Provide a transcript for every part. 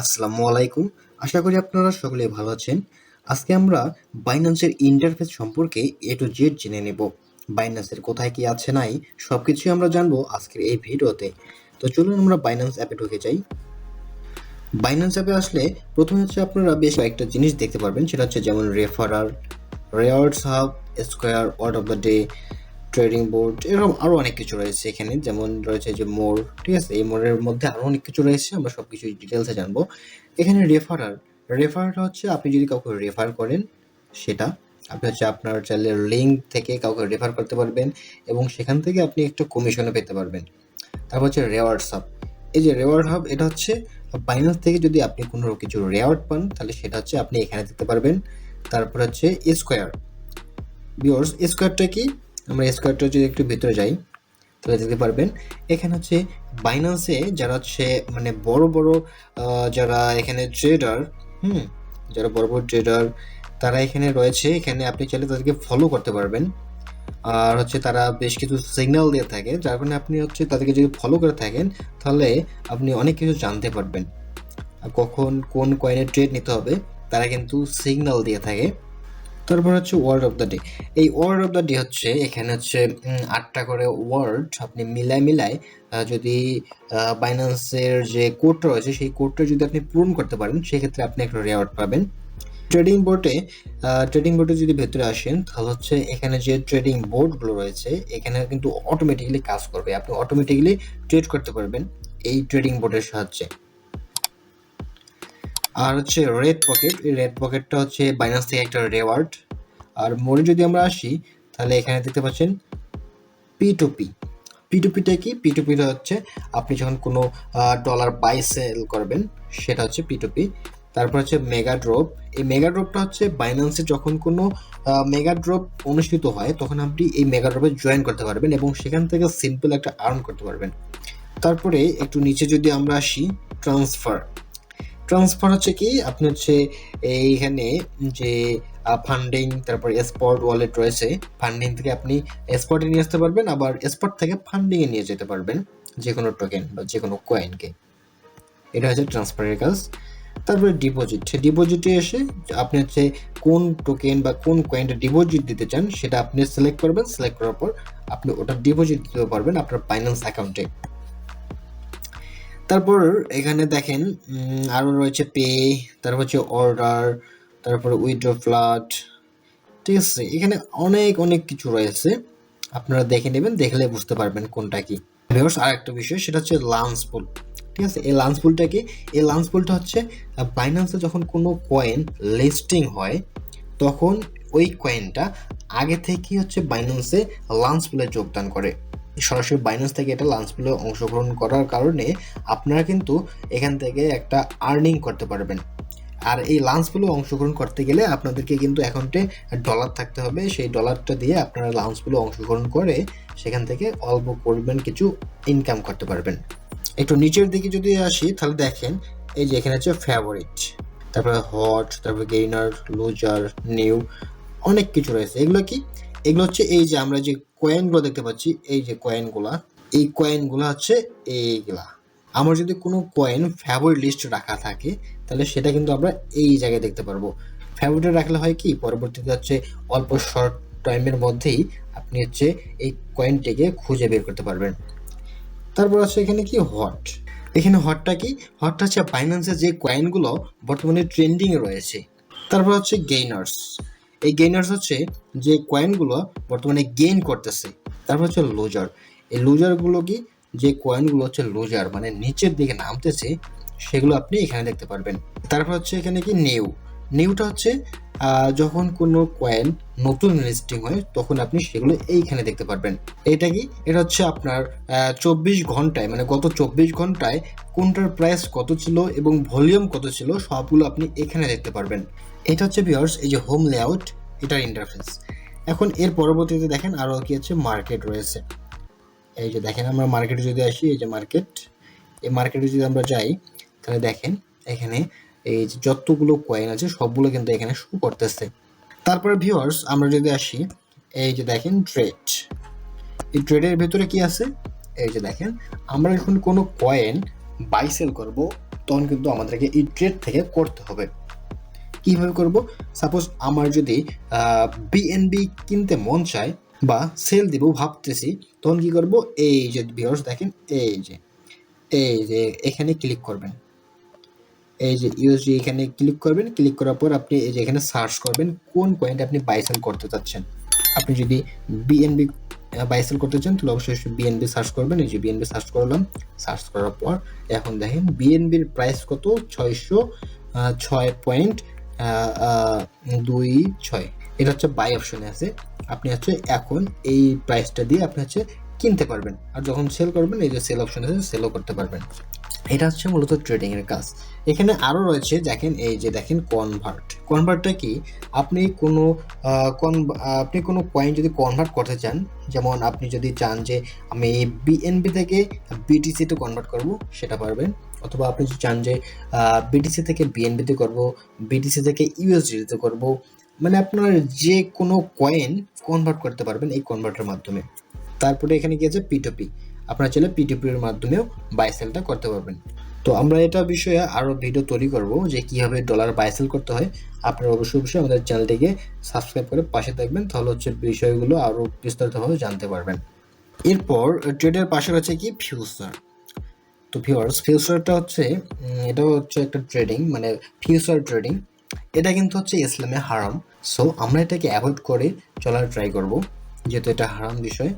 আসসালামু আলাইকুম। আশা করি আপনারা সকলে ভালো আছেন। আজকে আমরা বাইন্যান্সের ইন্টারফেস সম্পর্কে এ টু জেড জেনে নেব। বাইন্যান্সের কোথায় কি আছে, নাই সব কিছুই আমরা জানব আজকের এই ভিডিওতে। তো চলুন আমরা বাইন্যান্স অ্যাপে ঢুকে যাই। বাইন্যান্স অ্যাপে আসলে প্রথমে হচ্ছে আপনারা বেশ কয়েকটা জিনিস দেখতে পারবেন। সেটা হচ্ছে যেমন referral rewards hub square word of the day trading board এরকম আরও অনেক কিছু রয়েছে এখানে। যেমন রয়েছে যে মোর, ঠিক আছে? এই মোড়ের মধ্যে আরও অনেক কিছু রয়েছে, আমরা সব কিছু ডিটেলসে জানব। এখানে রেফারার রেফারটা হচ্ছে আপনি যদি কাউকে রেফার করেন, সেটা আপনি হচ্ছে আপনার চাইলে লিঙ্ক থেকে কাউকে রেফার করতে পারবেন এবং সেখান থেকে আপনি একটু কমিশনও পেতে পারবেন। তারপর হচ্ছে রেওয়ার্ডস হাব এই যে রেওয়ার্ড হাব এটা হচ্ছে বাইন্যান্স থেকে যদি আপনি কোনো কিছু রেওয়ার্ড পান, তাহলে সেটা হচ্ছে আপনি এখানে দিতে পারবেন। তারপর হচ্ছে স্কোয়ার বিওর্স স্কোয়ারটা কি? আমরা স্কোয়ারটা যদি একটু ভিতরে যাই, তাহলে দেখতে পারবেন, এখানে হচ্ছে বাইন্যান্সে যারা হচ্ছে মানে বড় বড় যারা এখানে ট্রেডার হুম, যারা বড় বড় ট্রেডার তারা এখানে রয়েছে, এখানে আপনি চাইলে তাদেরকে ফলো করতে পারবেন। আর হচ্ছে তারা বেশ কিছু সিগন্যাল দিয়ে থাকে, যার কারণে আপনি হচ্ছে তাদেরকে যদি ফলো করে থাকেন, তাহলে আপনি অনেক কিছু জানতে পারবেন। কখন কোন কয়েনে ট্রেড নিতে হবে, তারা কিন্তু সিগন্যাল দিয়ে থাকে। তারপর হচ্ছে ওয়ার্ড অফ দ্য ডে এই ওয়ার্ড অফ দ্য ডে হচ্ছে, এখানে হচ্ছে আটটা করে ওয়ার্ড আপনি মিলায় মিলায় যদি বাইন্যান্সের যে কোডটা রয়েছে, সেই কোডটা যদি আপনি পূরণ করতে পারেন, সেক্ষেত্রে আপনি একটা রেওয়ার্ড পাবেন। ট্রেডিং বোর্ডে ট্রেডিং বোর্ডে যদি ভেতরে আসেন, তাহলে হচ্ছে এখানে যে ট্রেডিং বোর্ডগুলো রয়েছে এখানে কিন্তু অটোমেটিক্যালি কাজ করবে। আপনি অটোমেটিক্যালি ট্রেড করতে পারবেন এই ট্রেডিং বোর্ডের সাহায্যে। আর হচ্ছে রেড পকেট এই রেড পকেটটা হচ্ছে বাইন্যান্স থেকে একটা রেওয়ার্ড আর মোড়ে যদি আমরা আসি, তাহলে এখানে দেখতে পাচ্ছেন P to P P to পিটা কি? পি টু পিটা হচ্ছে আপনি যখন কোনো ডলার বাই সেল করবেন, সেটা হচ্ছে পি টু পি তারপর হচ্ছে মেগা ড্রপ এই মেগা ড্রপটা হচ্ছে বাইন্যান্সে যখন কোনো মেগা ড্রপ অনুষ্ঠিত হয়, তখন আপনি এই মেগা ড্রপে জয়েন করতে পারবেন এবং সেখান থেকে সিম্পল একটা আর্ন করতে পারবেন। তারপরে একটু নিচে যদি আমরা আসি ট্রান্সফার ট্রান্সফার হচ্ছে কি? আপনি হচ্ছে এইখানে যে ফান্ডিং তারপর স্পট ওয়ালেট রয়েছে ফান্ডিং থেকে আপনি স্পটে নিয়ে আসতে পারবেন, আবার স্পট থেকে ফান্ডিংয়ে নিয়ে যেতে পারবেন যে কোনো টোকেন বা যে কোনো কয়েনকে এটা হচ্ছে ট্রান্সফারের কাজ। তারপরে ডিপোজিট ডিপোজিটে এসে আপনি হচ্ছে কোন টোকেন বা কোন কয়েনটা ডিপোজিট দিতে চান, সেটা আপনি সিলেক্ট করবেন সিলেক্ট করার পর আপনি ওটা ডিপোজিট দিতে পারবেন আপনার ফাইন্যান্স অ্যাকাউন্টে তারপর এখানে দেখেন আরও রয়েছে পে তারপর হচ্ছে অর্ডার তারপরে উইথড্র ফ্লাট ঠিক আছে? এখানে অনেক অনেক কিছু রয়েছে। আপনারা দেখে নেবেন, দেখলে বুঝতে পারবেন কোনটা কি। ভিউয়ার্স আর একটা বিষয়, সেটা হচ্ছে লাঞ্চ পুল ঠিক আছে? এই লাঞ্চ পুলটা কি এই লাঞ্চ পুলটা হচ্ছে বাইন্যান্সে যখন কোনো কয়েন লিস্টিং হয়, তখন ওই কয়েনটা আগে থেকেই হচ্ছে বাইন্যান্সে লাঞ্চ পুলে যোগদান করে। সরাসরি বাইন্যান্স থেকে এটা লাঞ্চ অংশগ্রহণ করার কারণে আপনারা কিন্তু এখান থেকে একটা আর্নিং করতে পারবেন। আর এই লাঞ্চ পুলে, অংশগ্রহণ করতে গেলে আপনাদেরকে কিন্তু অ্যাকাউন্টে ডলার থাকতে হবে। সেই ডলারটা দিয়ে আপনারা লাঞ্চ পুলে, অংশগ্রহণ করে সেখান থেকে অল্প পরিমাণ কিছু ইনকাম করতে পারবেন। একটু নিচের দিকে যদি আসি, তাহলে দেখেন, এই যে এখানে হচ্ছে ফেভারিট তারপরে হট তারপরে গেইনার লুজার নিউ অনেক কিছু রয়েছে। এগুলো কি? এগুলো হচ্ছে এই যে আমরা যে কয়েনগুলো দেখতে পাচ্ছি। এই যে কয়েনগুলা এই কয়েনগুলো হচ্ছে এইগুলা। আমার যদি কোনো কয়েন ফেভারিট লিস্ট রাখা থাকে, তাহলে সেটা কিন্তু আমরা এই জায়গায় দেখতে পারব। ফেভারিটে রাখলে হয় কি? পরবর্তীতে হচ্ছে অল্প শর্ট টাইমের মধ্যেই আপনি হচ্ছে এই কয়েনটিকে খুঁজে বের করতে পারবেন। তারপর আছে এখানে কি? হট এখানে হটটা কি? হটটা হচ্ছে বাইন্যান্সের যে কয়েনগুলো বর্তমানে ট্রেন্ডিং এ রয়েছে। তারপর হচ্ছে গেইনার্স এই গেইনার্স হচ্ছে যে কয়েনগুলো বর্তমানে গেইন করতেছে। তারপর হচ্ছে লুজার এই লুজারগুলো কি? যে কয়েনগুলো হচ্ছে লুজার মানে নিচের দিকে নামতেছে, সেগুলো আপনি এখানে দেখতে পারবেন। তারপর হচ্ছে এখানে কি? নিউ নিউটা হচ্ছে যখন কোনো কয়েন নতুন লিস্টিং হয়, তখন আপনি সেগুলো এইখানে দেখতে পারবেন। এটা কি? এটা হচ্ছে আপনার চব্বিশ ঘন্টায় মানে গত চব্বিশ ঘন্টায় কোনটার প্রাইস কত ছিল এবং ভলিউম কত ছিল, সবগুলো আপনি এখানে দেখতে পারবেন। এটা হচ্ছে বিয়ার্স এই যে হোম লেআউট এটার ইন্টারফেস এখন এর পরবর্তীতে দেখেন আরও কি হচ্ছে মার্কেট রয়েছে। এই যে দেখেন, আমরা মার্কেটে যদি আসি, এই যে মার্কেট এই মার্কেটে যদি আমরা যাই, তাহলে দেখেন, এখানে এই যে যতগুলো কয়েন আছে, সবগুলো কিন্তু এখানে শো করতেছে। তারপরে ভিউয়ার্স আমরা যদি আসি, এই যে দেখেন ট্রেড এই ট্রেডের ভেতরে কি আছে? এই যে দেখেন, আমরা যখন কোনো কয়েন বাই সেল করব, তখন কিন্তু আমাদেরকে এই ট্রেড থেকে করতে হবে। কীভাবে করব? সাপোজ আমার যদি বিএনবি কিনতে মন চায় বা সেল দিব ভাবতেছি, তখন কি করব? এই যে ভিউয়ার্স দেখেন, এই যে এই যে এখানে ক্লিক করবেন। এই যে ইউএসডি এখানে ক্লিক করবেন ক্লিক করার পর আপনি এই যে এখানে সার্চ করবেন কোন পয়েন্টে আপনি বাইসেল করতে চাচ্ছেন। আপনি যদি বিএনবি বাইসেল করতে চান, তাহলে অবশ্যই বিএনবি সার্চ করবেন। এই যে বিএনবি সার্চ করলাম সার্চ করার পর এখন দেখেন বিএনবির প্রাইস কত? ছয়শো ছয় পয়েন্ট দুই ছয়। এটা হচ্ছে বাই অপশনে আছে। আপনি হচ্ছে এখন এই প্রাইসটা দিয়ে আপনি হচ্ছে কিনতে পারবেন। আর যখন সেল করবেন, এই যে সেল অপশন আছে সেলও করতে পারবেন। এটা হচ্ছে মূলত ট্রেডিং এর কাজ। এখানে আরও রয়েছে, দেখেন এই যে দেখেন কনভার্ট কনভার্টটা কি? আপনি কন- আপনি কোনো কয়েন যদি কনভার্ট করতে চান, যেমন আপনি যদি চান যে আমি বিএনবি থেকে বিটিসিতে কনভার্ট করব, সেটা পারবেন। অথবা আপনি যদি চান যে বিটিসি থেকে বিএনবিতে করব বিটিসি থেকে ইউএসডিতে করব মানে আপনার যে কোনো কয়েন কনভার্ট করতে পারবেন এই কনভার্টের মাধ্যমে। তারপরে এখানে কি আছে? পিটপি আপনারা চাইলে পিটিপির মাধ্যমেও বাই সেলটা করতে পারবেন। তো আমরা এটা বিষয়ে আরও ভিডিও তৈরি করব যে কীভাবে ডলার বাই সেল করতে হয়। আপনারা অবশ্যই অবশ্যই আমাদের চ্যানেলটিকে সাবস্ক্রাইব করে পাশে থাকবেন। তাহলে হচ্ছে বিষয়গুলো আরও বিস্তারিতভাবে জানতে পারবেন। এরপর ট্রেডের পাশে রয়েছে কি? ফিউচার তো ভিউয়ার্স ফিউচারটা হচ্ছে এটা হচ্ছে একটা ট্রেডিং মানে ফিউচার ট্রেডিং এটা কিন্তু হচ্ছে ইসলামে হারাম। সো আমরা এটাকে অ্যাভয়েড করে চলার ট্রাই করব। যেহেতু এটা হারাম বিষয়।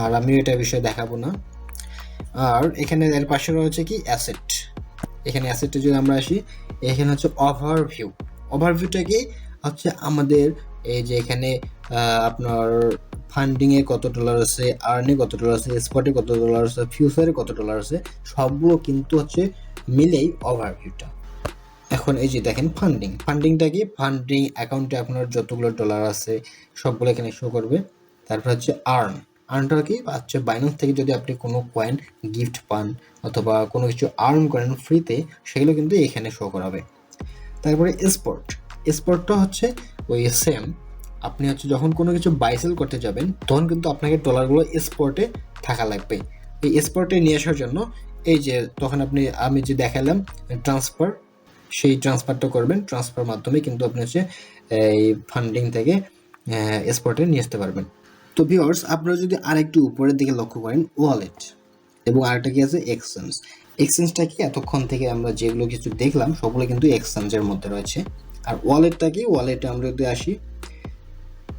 আর আমি এটা বিষয়ে দেখাবো না। আর এখানে এর পাশে রয়েছে কি? অ্যাসেট এখানে অ্যাসেটে যদি আমরা আসি, এখানে হচ্ছে ওভারভিউ ওভারভিউটা কি? হচ্ছে আমাদের এই যে এখানে আপনার ফান্ডিংয়ে কত ডলার আছে আর্নে কত ডলার আছে স্পটে কত ডলার আছে ফিউচারে কত ডলার আছে, সবগুলো কিন্তু হচ্ছে মিলেই ওভারভিউটা এখন এই যে দেখেন ফান্ডিং ফান্ডিংটা কি? ফান্ডিং অ্যাকাউন্টে আপনার যতগুলো ডলার আছে, সবগুলো এখানে শো করবে। তারপর হচ্ছে আর্ন আর্নটা কি? হচ্ছে বাইন্যান্স থেকে যদি আপনি কোনো কয়েন গিফট পান অথবা কোনো কিছু আর্ন করেন ফ্রিতে সেগুলো কিন্তু এখানে শো করাবে। তারপরে স্পট স্পটটা হচ্ছে ওই সেম আপনি হচ্ছে যখন কোনো কিছু বাইসেল করতে যাবেন, তখন কিন্তু আপনাকে ডলারগুলো স্পটে থাকা লাগবে। এই স্পটে নিয়ে আসার জন্য এই যে তখন আপনি, আমি যে দেখালাম ট্রান্সফার সেই ট্রান্সফারটা করবেন। ট্রান্সফার মাধ্যমে কিন্তু আপনি হচ্ছে এই ফান্ডিং থেকে স্পটে নিয়ে আসতে পারবেন। তো ভিউয়ার্স, আপনারা যদি আরেকটু উপরের দিকে লক্ষ্য করেন, ওয়ালেট এবং আরেকটা কি আছে? এক্সচেঞ্জ। এক্সচেঞ্জটা কি? এতক্ষণ থেকে আমরা যেগুলো কিছু দেখলাম, সবগুলো কিন্তু এক্সচেঞ্জের মধ্যে রয়েছে। আর ওয়ালেটটা কি? ওয়ালেটে আমরা যদি আসি,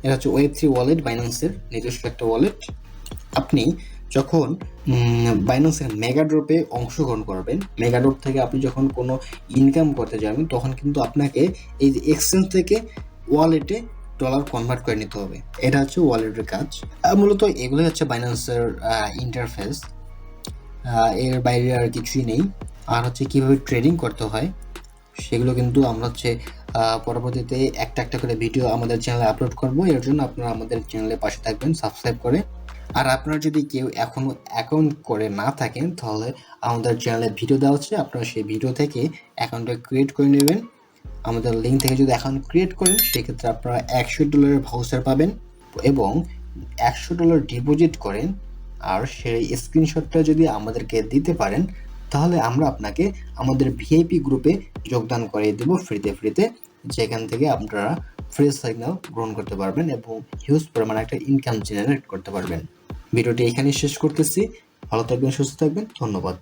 এটা হচ্ছে ওয়েব থ্রি ওয়ালেট, বাইন্যান্সের নিজস্ব একটা ওয়ালেট। আপনি যখন বাইন্যান্সের মেগাড্রপে অংশগ্রহণ করবেন, মেগাড্রপ থেকে আপনি যখন কোনো ইনকাম করতে যাবেন, তখন কিন্তু আপনাকে এই যে এক্সচেঞ্জ থেকে ওয়ালেটে ডলার কনভার্ট করে নিতে হবে। এটা হচ্ছে ওয়ালেটের কাজ। মূলত এগুলোই হচ্ছে বাইন্যান্সের ইন্টারফেস এর বাইরে আর কিছুই নেই। আর হচ্ছে কীভাবে ট্রেডিং করতে হয়, সেগুলো কিন্তু আমরা হচ্ছে পরবর্তীতে একটা একটা করে ভিডিও আমাদের চ্যানেলে আপলোড করব। এর জন্য আপনারা আমাদের চ্যানেলে পাশে থাকবেন সাবস্ক্রাইব করে। আর আপনারা যদি কেউ এখনও অ্যাকাউন্ট করে না থাকেন, তাহলে আমাদের চ্যানেলে ভিডিও দেওয়া হচ্ছে আপনারা সেই ভিডিও থেকে অ্যাকাউন্টটা ক্রিয়েট করে নেবেন। আমাদের লিঙ্ক থেকে যদি অ্যাকাউন্ট ক্রিয়েট করেন, সেক্ষেত্রে আপনারা একশো ডলারের ভাউচার পাবেন এবং একশো ডলার ডিপোজিট করেন। আর সেই স্ক্রিনশটটা যদি আমাদেরকে দিতে পারেন, তাহলে আমরা আপনাকে আমাদের ভিআইপি গ্রুপে যোগদান করিয়ে দেব ফ্রিতে ফ্রিতে যেখান থেকে আপনারা ফ্রি সিগন্যাল গ্রহণ করতে পারবেন এবং হিউজ পরিমাণে একটা ইনকাম জেনারেট করতে পারবেন। ভিডিওটি এখানেই শেষ করতেছি। ভালো থাকবেন, সুস্থ থাকবেন। ধন্যবাদ।